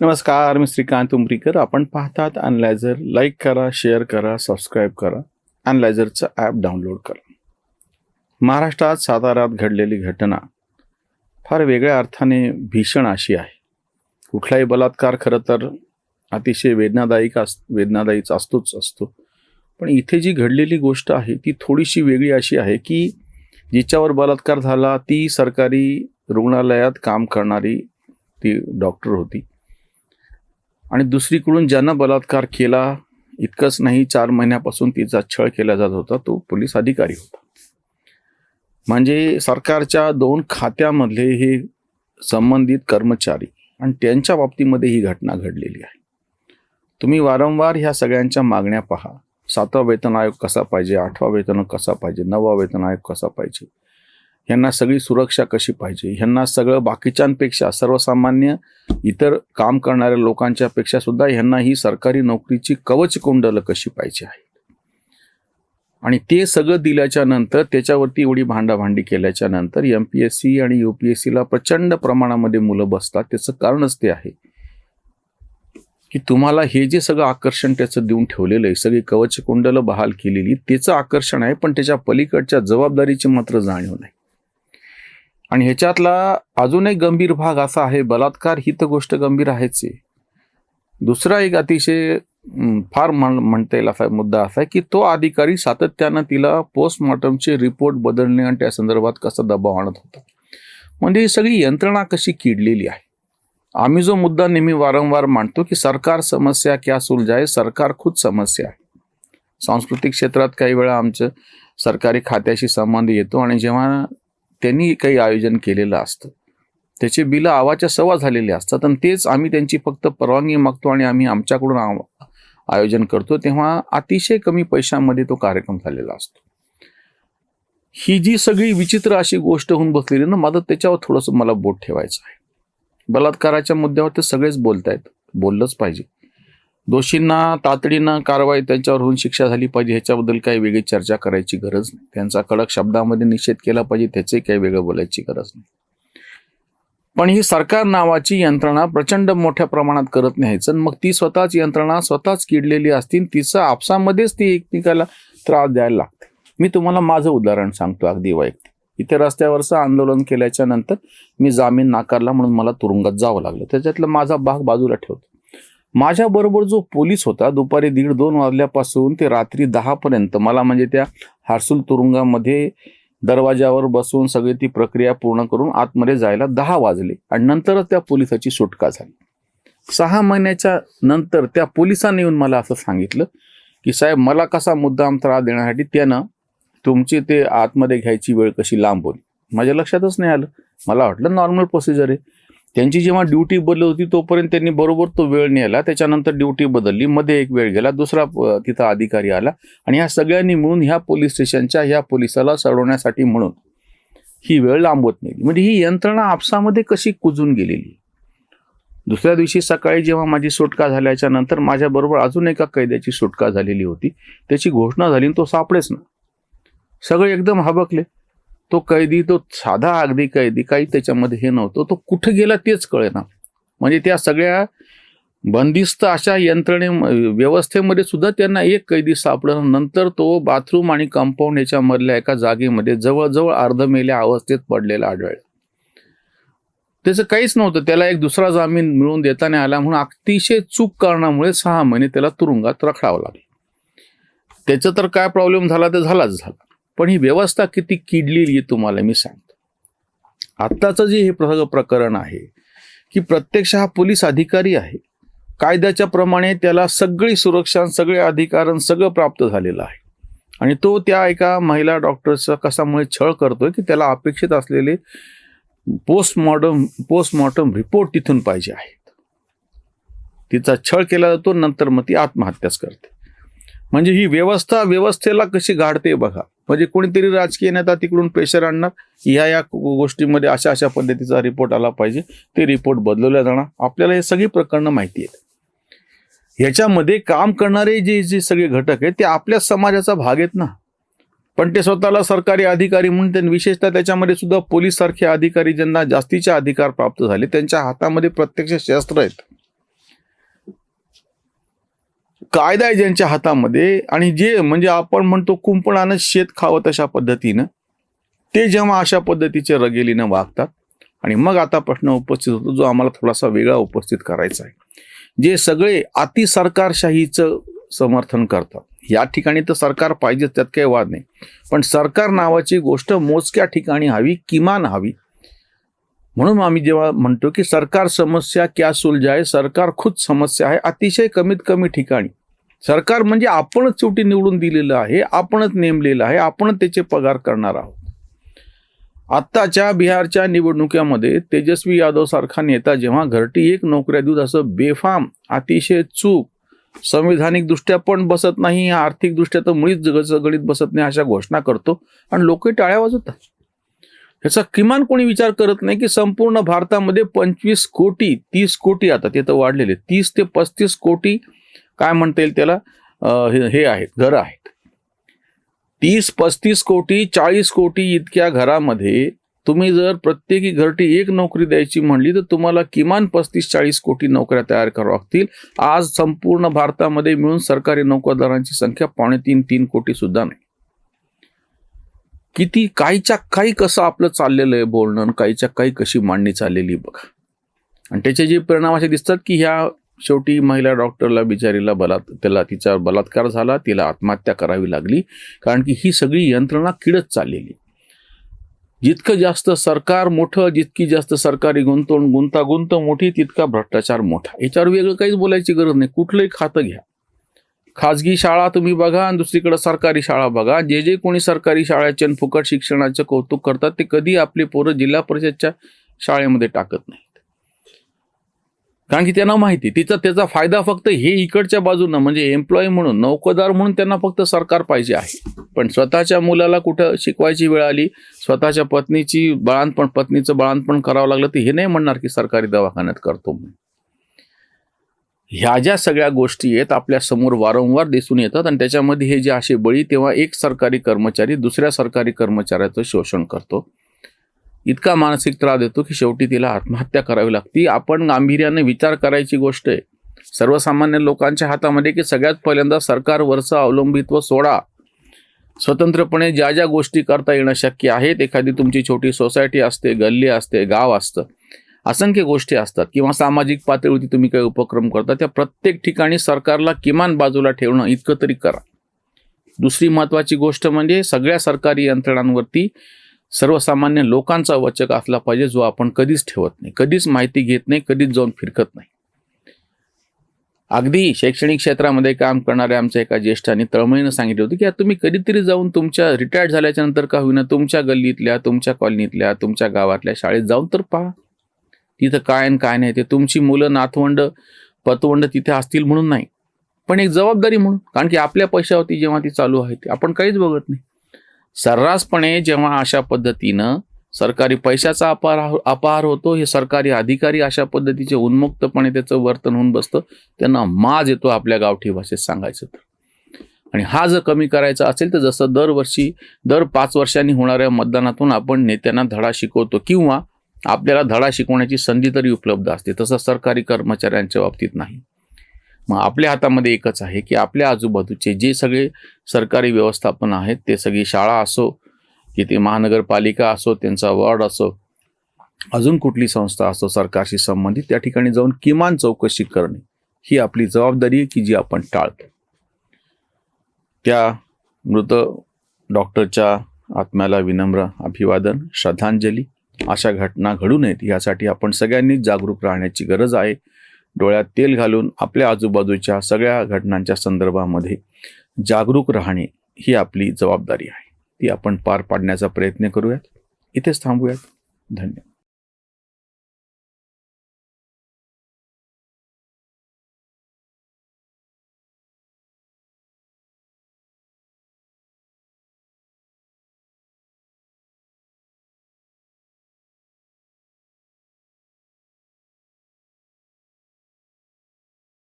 नमस्कार मी श्रीकांत उमरीकर. आपण पाहतात अनलायझर लाईक करा शेअर करा सबस्क्राईब करा. अनलायझरचं ॲप डाउनलोड करा. महाराष्ट्रात साताऱ्यात घडलेली घटना फार वेगळ्या अर्थाने भीषण अशी आहे. कुठलाही बलात्कार खरं तर अतिशय वेदनादायी अस वेदनादायीच असतोच असतो. पण इथे जी घडलेली गोष्ट आहे ती थोडीशी वेगळी अशी आहे की जिच्यावर बलात्कार झाला ती सरकारी रुग्णालयात काम करणारी ती डॉक्टर होती. आणि दुसरीकडून ज्यानं बलात्कार केला इतकंच नाही चार महिन्यापासून तिचा छळ केला जात होता तो पोलीस अधिकारी होता. म्हणजे सरकारच्या दोन खात्यामधले हे संबंधित कर्मचारी आणि त्यांच्या बाबतीमध्ये ही घटना घडलेली आहे. तुम्ही वारंवार ह्या सगळ्यांच्या मागण्या पहा. सातवा वेतन आयोग कसा पाहिजे आठवा वेतन कसा पाहिजे नववा वेतन आयोग कसा पाहिजे? ह्यांना सगळी सुरक्षा कशी पाहिजे? ह्यांना सगळं बाकीच्यांपेक्षा सर्वसामान्य इतर काम करणाऱ्या लोकांच्या पेक्षा सुद्धा ह्यांना ही सरकारी नोकरीची कवच कुंडलं कशी पाहिजे आहे आणि ते सगळं दिल्याच्या नंतर त्याच्यावरती एवढी भांडाभांडी केल्याच्यानंतर एम पी एस सी आणि यू पी एस सीला प्रचंड प्रमाणामध्ये मुलं बसतात. त्याचं कारणच ते आहे की तुम्हाला हे जे सगळं आकर्षण त्याचं देऊन ठेवलेलं आहे सगळी कवच कुंडलं बहाल केलेली त्याचं आकर्षण आहे पण त्याच्या पलीकडच्या जबाबदारीची मात्र जाणीव नाही. आणि ह्याच्यातला अजून एक गंभीर भाग असा आहे बलात्कार ही तर गोष्ट गंभीर आहेच आहे. दुसरा एक अतिशय फार म्हण म्हणता येईल असा मुद्दा असा आहे की तो अधिकारी सातत्यानं तिला पोस्टमॉर्टमचे रिपोर्ट बदलणे आणि त्या संदर्भात कसा दबाव आणत होता. म्हणजे ही सगळी यंत्रणा कशी किडलेली आहे. आम्ही जो मुद्दा नेहमी वारंवार मांडतो की सरकार समस्या क्या सुलझाय सरकार खुद समस्या आहे. सांस्कृतिक क्षेत्रात काही वेळा आमचं सरकारी खात्याशी संबंध येतो आणि जेव्हा त्यांनी काही आयोजन केलेलं असतं. त्याचे बिलं आवाच्या सवा झालेले असतात आणि तेच आम्ही त्यांची फक्त परवानगी मागतो आणि आम्ही आमच्याकडून आयोजन करतो. तेव्हा अतिशय कमी पैशामध्ये तो कार्यक्रम झालेला असतो. ही जी सगळी विचित्र अशी गोष्ट होऊन बसलेली ना माझं त्याच्यावर थोडंसं मला बोट ठेवायचं आहे. बलात्काराच्या मुद्द्यावर ते सगळेच बोलतायत. बोललंच पाहिजे. दोषींना तातडीनं कारवाई त्यांच्यावर होऊन शिक्षा झाली पाहिजे ह्याच्याबद्दल काही वेगळी चर्चा करायची गरज नाही. त्यांचा कडक शब्दामध्ये निषेध केला पाहिजे त्याचे काही वेगळं बोलायची गरज नाही. पण ही सरकार नावाची यंत्रणा प्रचंड मोठ्या प्रमाणात करत न्यायचं आणि मग ती स्वतःच यंत्रणा स्वतःच किडलेली असतील तिचं आपसामध्येच ती एकमेकाला त्रास द्यायला लागते. मी तुम्हाला माझं उदाहरण सांगतो अगदी वैयक्तिक. इथे रस्त्यावरचं आंदोलन केल्याच्यानंतर मी जामीन नाकारला म्हणून मला तुरुंगात जावं लागलं. त्याच्यातला माझा भाग बाजूला ठेवतो. माझ्याबरोबर जो पोलीस होता दुपारी दीड दोन वाजल्यापासून ते रात्री दहापर्यंत मला म्हणजे त्या हार्सुल तुरुंगामध्ये दरवाजावर बसून सगळी ती प्रक्रिया पूर्ण करून आतमध्ये जायला दहा वाजले आणि नंतरच त्या पोलिसाची सुटका झाली. सहा महिन्याच्या नंतर त्या पोलिसांनी येऊन मला असं सांगितलं की साहेब मला कसा मुद्दाम त्रास देण्यासाठी त्यानं तुमची ते आतमध्ये घ्यायची वेळ कशी लांब होती माझ्या लक्षातच नाही आलं. मला वाटलं नॉर्मल प्रोसिजर आहे. त्यांची जेव्हा ड्युटी बदलत होती तोपर्यंत त्यांनी बरोबर तो वेळ नेला. त्याच्यानंतर ड्युटी बदलली. मध्ये एक वेळ गेला. दुसरा तिथं अधिकारी आला. आणि ह्या सगळ्यांनी मिळून ह्या पोलीस स्टेशनच्या ह्या पोलिसाला सडवण्यासाठी म्हणून ही वेळ लांबवत नेली. म्हणजे ही यंत्रणा आपसामध्ये कशी कुजून गेलेली? दुसऱ्या दिवशी सकाळी जेव्हा माझी सुटका झाल्याच्यानंतर माझ्याबरोबर अजून एका कैद्याची सुटका झालेली होती. त्याची घोषणा झाली आणि तो सापडेच ना. सगळे एकदम हबकले. तो कैदी तो साधा अगदी कैदी काही त्याच्यामध्ये हे नव्हतं. तो कुठं गेला तेच कळेना. म्हणजे त्या सगळ्या बंदिस्त अशा यंत्रणे व्यवस्थेमध्ये सुद्धा त्यांना एक कैदी सापडलं. नंतर तो बाथरूम आणि कंपाऊंड याच्यामधल्या एका जागेमध्ये जवळजवळ अर्धमेल्या अवस्थेत पडलेला आढळला. त्याचं काहीच नव्हतं. त्याला एक दुसरा जामीन मिळवून देताना आला म्हणून अतिशय चूक कारणामुळे सहा महिने त्याला तुरुंगात रखडावं लागलं. त्याचं तर काय प्रॉब्लेम झाला तर झालाच झाला. पण ही व्यवस्था किती किडलेली आहे तुम्हाला मी सांगतो. आत्ताचं जे हे प्रसंग प्रकरण आहे की प्रत्यक्ष हा पोलीस अधिकारी आहे कायद्याच्या प्रमाणे त्याला सगळी सुरक्षा सगळे अधिकार सगळं प्राप्त झालेलं आहे. आणि तो त्या एका महिला डॉक्टरचा कशामुळे छळ करतोय की त्याला अपेक्षित असलेले पोस्टमॉर्टम पोस्टमॉर्टम रिपोर्ट तिथून पाहिजे आहेत. तिचा छळ केला जातो नंतर मग ती आत्महत्याच करते. म्हणजे ही व्यवस्था व्यवस्थेला कशी गाडते बघा. म्हणजे कोणीतरी राजकीय नेता तिकडून प्रेशर आणणार ह्या या गोष्टीमध्ये अशा अशा पद्धतीचा रिपोर्ट आला पाहिजे. ते रिपोर्ट बदलवल्या जाणार. आपल्याला हे सगळी प्रकरणं माहिती आहेत. ह्याच्यामध्ये काम करणारे जे जे सगळे घटक आहेत ते आपल्या समाजाचा भाग आहेत ना. पण ते स्वतःला सरकारी अधिकारी म्हणून त्यांनी विशेषतः त्याच्यामध्ये सुद्धा पोलीस सारखे अधिकारी ज्यांना जास्तीचे अधिकार प्राप्त झाले त्यांच्या हातामध्ये प्रत्यक्ष शस्त्र आहेत. कायदा आहे ज्यांच्या हातामध्ये आणि जे म्हणजे आपण म्हणतो कुंपणानं शेत खावं तशा पद्धतीनं ते जेव्हा अशा पद्धतीचे रगेलीनं वागतात आणि मग आता प्रश्न उपस्थित होतो जो आम्हाला थोडासा वेगळा उपस्थित करायचा आहे. जे सगळे अति सरकारशाहीचं समर्थन करतात. या ठिकाणी तर सरकार पाहिजे त्यात काही वाद नाही. पण सरकार नावाची गोष्ट मोजक्या ठिकाणी हवी किमान हवी. म्हणून आम्ही जेव्हा म्हणतो की सरकार समस्या क्या सुलझाय सरकार खुद समस्या आहे अतिशय कमीत कमी ठिकाणी. सरकार म्हणजे आपणच शेवटी निवडून दिलेलं आहे आपणच नेमलेलं आहे आपणच त्याचे पगार करणार आहोत. आत्ताच्या बिहारच्या निवडणुकीमध्ये तेजस्वी यादव सारखा नेता जेव्हा घरटी एक नोकऱ्या देऊन असं बेफाम अतिशय चूक संविधानिक दृष्ट्या पण बसत नाही आर्थिक दृष्ट्या तर मुळीच जग बसत नाही अशा घोषणा करतो आणि लोक टाळ्या वाजवतात. याचा किमान कोणी विचार करत नाही की संपूर्ण भारतामध्ये पंचवीस कोटी तीस कोटी आता ते तर वाढलेले तीस ते पस्तीस कोटी काय म्हणता येईल त्याला? हे हे आहेत घरं आहेत. तीस पस्तीस कोटी चाळीस कोटी इतक्या घरामध्ये तुम्ही जर प्रत्येकी घरटी एक नोकरी द्यायची म्हणली तर तुम्हाला किमान पस्तीस चाळीस कोटी नोकऱ्या तयार कराव्या लागतील. आज संपूर्ण भारतामध्ये मिळून सरकारी नोकरदारांची संख्या पावणे तीन तीन कोटी सुद्धा नाही. किती काहीच्या काही कसं आपलं चाललेलं आहे बोलणं आणि काहीच्या काही कशी मांडणी चाललेली बघा. आणि त्याचे जे परिणाम असे दिसतात की ह्या शेवटी महिला डॉक्टरला बिचारीला बलात् त्याला तिचा बलात्कार झाला तिला आत्महत्या करावी लागली कारण की ही सगळी यंत्रणा किडत चाललेली जितकं जास्त सरकार मोठं जितकी जास्त सरकारी गुंतवणूक गुंतागुंत मोठी तितका भ्रष्टाचार मोठा. याच्यावर वेगळं काहीच बोलायची गरज नाही. कुठलंही खातं घ्या. खाजगी शाळा तुम्ही बघा आणि दुसरीकडे सरकारी शाळा बघा. जे जे कोणी सरकारी शाळेचे आणि फुकट शिक्षणाचं कौतुक करतात ते कधी आपले पोरं जिल्हा परिषदच्या शाळेमध्ये टाकत नाहीत. कारण की त्यांना माहिती तिचा त्याचा फायदा फक्त हे इकडच्या बाजूनं म्हणजे एम्प्लॉई म्हणून नौकदार म्हणून त्यांना फक्त सरकार पाहिजे आहे. पण स्वतःच्या मुलाला कुठं शिकवायची वेळ आली स्वतःच्या पत्नीची बाळांतपण पत्नीचं बाळांतपण करावं लागलं तर हे नाही म्हणणार की सरकारी दवाखान्यात करतो म्हणून. ह्या ज्या सगळ्या गोष्टी आहेत आपल्यासमोर वारंवार दिसून येतात आणि त्याच्यामध्ये हे जे असे बळी तेव्हा एक सरकारी कर्मचारी दुसऱ्या सरकारी कर्मचाऱ्याचं शोषण करतो. इतका मानसिक त्रास देतो की शेवटी तिला आत्महत्या करावी लागती. आपण गांभीर्याने विचार करायची गोष्ट आहे. सर्वसामान्य लोकांच्या हातामध्ये की सगळ्यात पहिल्यांदा सरकारवरचं अवलंबित्व सोडा. स्वतंत्रपणे ज्या ज्या गोष्टी करता येणं शक्य आहेत एखादी तुमची छोटी सोसायटी असते गल्ली असते गाव असतं असंख्य गोष्टी असतात किंवा सामाजिक पातळीवरती तुम्ही काही उपक्रम करता त्या प्रत्येक ठिकाणी सरकारला किमान बाजूला ठेवणं इतकं तरी करा. दुसरी महत्त्वाची गोष्ट म्हणजे सगळ्या सरकारी यंत्रणांवरती सर्वसामान्य लोकांचा वचक असला पाहिजे जो आपण कधीच ठेवत नाही कधीच माहिती घेत नाही कधीच जाऊन फिरकत नाही. अगदी शैक्षणिक क्षेत्रामध्ये काम करणाऱ्या आमच्या एका ज्येष्ठांनी तळमळीनं सांगितलं होतं की तुम्ही कधीतरी जाऊन तुमच्या रिटायर्ड झाल्याच्यानंतर का होईना तुमच्या गल्लीतल्या तुमच्या कॉलनीतल्या तुमच्या गावातल्या शाळेत जाऊन तर पहा. तिथं काय आणि काय नाही. ते तुमची मुलं नातवंड पतवंड तिथे असतील म्हणून नाही. पण एक जबाबदारी म्हणून. कारण की आपल्या पैशावरती जेव्हा ती चालू आहे ती आपण काहीच बघत नाही. सर्रासपणे जेव्हा अशा पद्धतीनं सरकारी पैशाचा अपार अपहार होतो हे सरकारी अधिकारी अशा पद्धतीचे उन्मुक्तपणे त्याचं वर्तन होऊन बसतं त्यांना माज येतो आपल्या गावठी भाषेत सांगायचं तर. आणि हा जर कमी करायचा असेल तर जसं दरवर्षी दर पाच वर्षांनी होणाऱ्या मतदानातून आपण नेत्यांना धडा शिकवतो किंवा आपल्याला धडा शिकवण्याची संधी तरी उपलब्ध असते. तसं सरकारी कर्मचाऱ्यांच्या बाबतीत नाही. मग आपल्या हातामध्ये एकच आहे की आपल्या आजूबाजूचे जे सगळे सरकारी व्यवस्थापन आहेत ते सगळी शाळा असो की ते महानगरपालिका असो त्यांचा वॉर्ड असो अजून कुठली संस्था असो सरकारशी संबंधित त्या ठिकाणी जाऊन किमान चौकशी करणे ही आपली जबाबदारी आहे की जी आपण टाळतो. त्या मृत डॉक्टरच्या आत्म्याला विनम्र अभिवादन श्रद्धांजली. अशा घटना घडू नयेत यासाठी आपण सगळ्यांनीच जागरूक राहण्याची गरज आहे. डोळ्यात तेल घालून आपल्या आजूबाजूच्या सगळ्या घटनांच्या संदर्भामध्ये जागरूक राहणे ही आपली जबाबदारी आहे. ती आपण पार पाडण्याचा प्रयत्न करूयात. इथेच थांबूयात. धन्यवाद.